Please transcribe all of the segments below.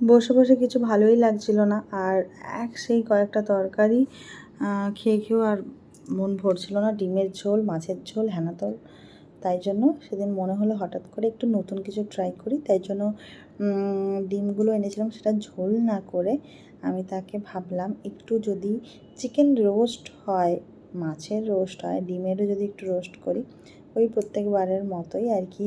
বসে বসে কিছু ভালোই লাগছিল না। আর এক সেই কয়েকটা তরকারি খেয়ে খেয়েও আর মন ভরছিল না। ডিমের ঝোল, মাছের ঝোল হেনাতল তাই জন্য সেদিন মনে হলো হঠাৎ করে একটু নতুন কিছু ট্রাই করি। তাই জন্য ডিমগুলো এনেছিলাম। সেটা ঝোল না করে আমি তাকে ভাবলাম, একটু যদি চিকেন রোস্ট হয়, মাছের রোস্ট হয়, ডিমেরও যদি একটু রোস্ট করি, ওই প্রত্যেকবারের মতোই আর কি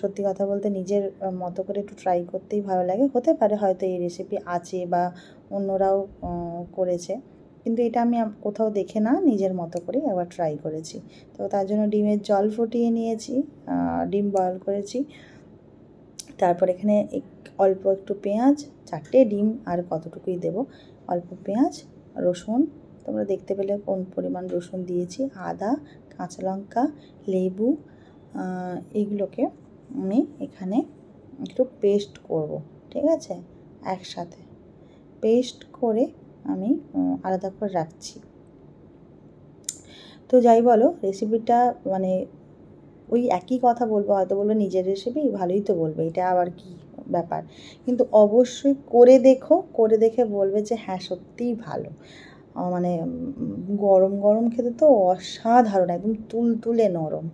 সত্যি কথা বলতে নিজের মতো করে একটু ট্রাই করতেই ভালো লাগে। হতে পারে হয়তো এই রেসিপি আছে বা অন্যরাও করেছে। কিন্তু এটা আমি কোথাও দেখে না, নিজের মতো করেই একবার ট্রাই করেছি। তো তার জন্য ডিমের জল ফুটিয়ে নিয়েছি ডিম বয়ল করেছি। তারপর এখানে অল্প একটু পেঁয়াজ, চারটে ডিম আর কতটুকুই দেব? অল্প পেঁয়াজ, রসুন। তোমরা দেখতে পেলে কোন পরিমাণ রসুন দিয়েছি। আদা, কাঁচা লঙ্কা, লেবু আহ, এগুলোকে আমি এখানে একটু পেস্ট করব ঠিক আছে? একসাথে। পেস্ট করে আমি আলাদা করে রাখছি। তো যাই বলো রেসিপিটা মানে ওই একই কথা বলব হয়তো বলব নিজের রেসিপি ভালোই তো বলবে এটা আবার কি ব্যাপার? কিন্তু অবশ্যই করে দেখো করে দেখে বলবে যে হ্যাঁ সত্যিই ভালো। মানে গরম গরম খেতে তো অসাধারণ একদম তুলতুলে নরম।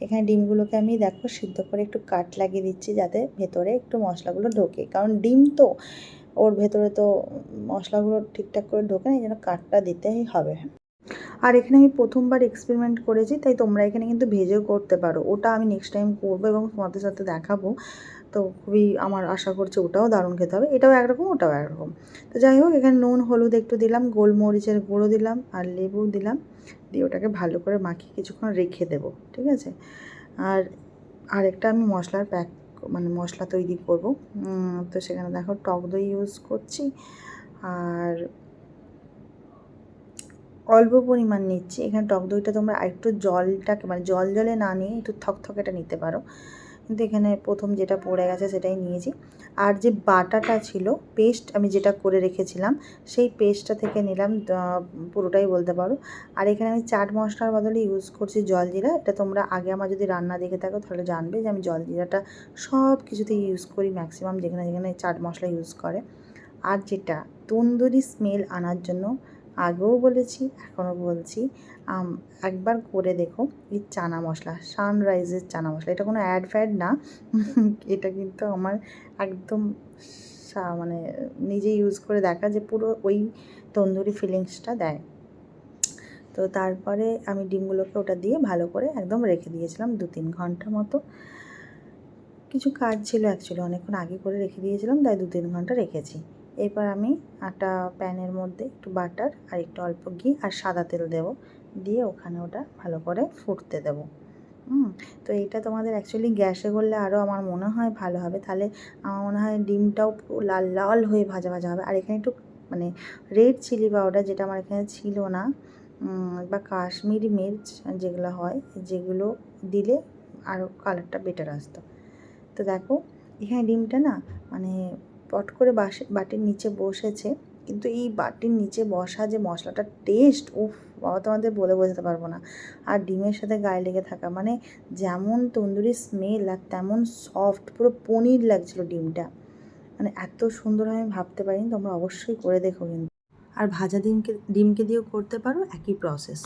এখানে ডিমগুলোকে আমি দেখো সিদ্ধ করে একটু কাট লাগিয়ে দিচ্ছি যাতে ভেতরে একটু মশলাগুলো ঢোকে। কারণ ডিম তো, ওর ভেতরে তো মশলাগুলো ঠিকঠাক করে ঢোকে না, এই জন্য কাটটা দিতেই হবে। আর এখানে আমি প্রথমবার এক্সপেরিমেন্ট করেছি, তাই তোমরা এখানে কিন্তু ভেজেও করতে পারো। ওটা আমি নেক্সট টাইম করব এবং তোমাদের সাথে দেখাবো। তো খুবই আমার আশা করছি ওটাও দারুণ খেতে হবে। এটাও একরকম, ওটাও একরকম। তো যাই হোক, এখানে নুন, হলুদ একটু দিলাম, গোলমরিচের গুঁড়ো দিলাম আর লেবু দিলাম। দিয়ে ওটাকে ভালো করে মাখিয়ে কিছুক্ষণ রেখে দেবো, ঠিক আছে? আর আরেকটা আমি মশলার প্যাক মানে মশলা তৈরি করব। তো সেখানে দেখো টক দই ইউজ করছি। আর অল্প পরিমাণ নিচ্ছি। এখানে টক দইটা তোমরা একটু জলটাকে মানে জল জলে না নিয়ে একটু থকথকেটা নিতে পারো। কিন্তু এখানে প্রথম যেটা পড়ে গেছে সেটাই নিয়েছি। আর যে বাটাটা ছিল, পেস্ট আমি যেটা করে রেখেছিলাম, সেই পেস্টটা থেকে নিলাম পুরোটাই বলতে পারো। আর এখানে আমি চাট মশলার বদলে ইউজ করছি জলজিরা। এটা তোমরা আগে আমার যদি রান্না দেখে থাকো, তাহলে জানবে যে আমি জলজিরাটা সব কিছুতেই ইউজ করি ম্যাক্সিমাম যেখানে যেখানে চাট মশলা ইউজ করে। আর যেটা, তন্দুরি স্মেল আনার জন্য আগেও বলেছি, এখনও বলছি। একবার করে দেখো এই চানা মশলা সানরাইজের চানা মশলা। এটা কোনো অ্যাড ফ্যাড না। এটা কিন্তু আমার একদম মানে নিজে ইউজ করে দেখা যে পুরো ওই তন্দুরি ফিলিংসটা দেয়। তো তারপরে আমি ডিমগুলোকে ওটা দিয়ে ভালো করে একদম রেখে দিয়েছিলাম দু তিন ঘণ্টা মতো। কিছু কাজ ছিল অ্যাকচুয়ালি অনেকক্ষণ আগে করে রেখে দিয়েছিলাম, তাই দু তিন ঘণ্টা রেখেছি। এরপর আমি একটা প্যানের মধ্যে একটু বাটার আর একটু অল্প ঘি আর সাদা তেল দেবো। দিয়ে ওখানে ওটা ভালো করে ফুটতে দেবো। হুম, তো এইটা তোমাদের অ্যাকচুয়ালি গ্যাসে করলে আরও আমার মনে হয় ভালো হবে। তাহলে আমার মনে হয় ডিমটাও লাল লাল হয়ে ভাজা ভাজা হবে। আর এখানে একটু মানে রেড চিলি পাউডার যেটা আমার এখানে ছিল না বা কাশ্মীরি মির্চ যেগুলো হয়, যেগুলো দিলে আরও কালারটা বেটার আসতো। তো দেখো, এখানে ডিমটা না মানে পট করে বাসে, বাটির নিচে বসেছে। কিন্তু এই বাটির নিচে বসা যে মশলাটার টেস্ট উফ, বাবা তোমাদের বলে বোঝাতে পারব না। আর ডিমের সাথে গায়ে লেগে থাকা মানে যেমন তন্দুরি স্মেল আর তেমন সফট পুরো পনির লাগছিল ডিমটা। মানে এত সুন্দর আমি ভাবতে পারিনি, তোমরা অবশ্যই করে দেখো কিন্তু। আর ভাজা ডিমকে ডিমকে দিয়েও করতে পারো, একই প্রসেস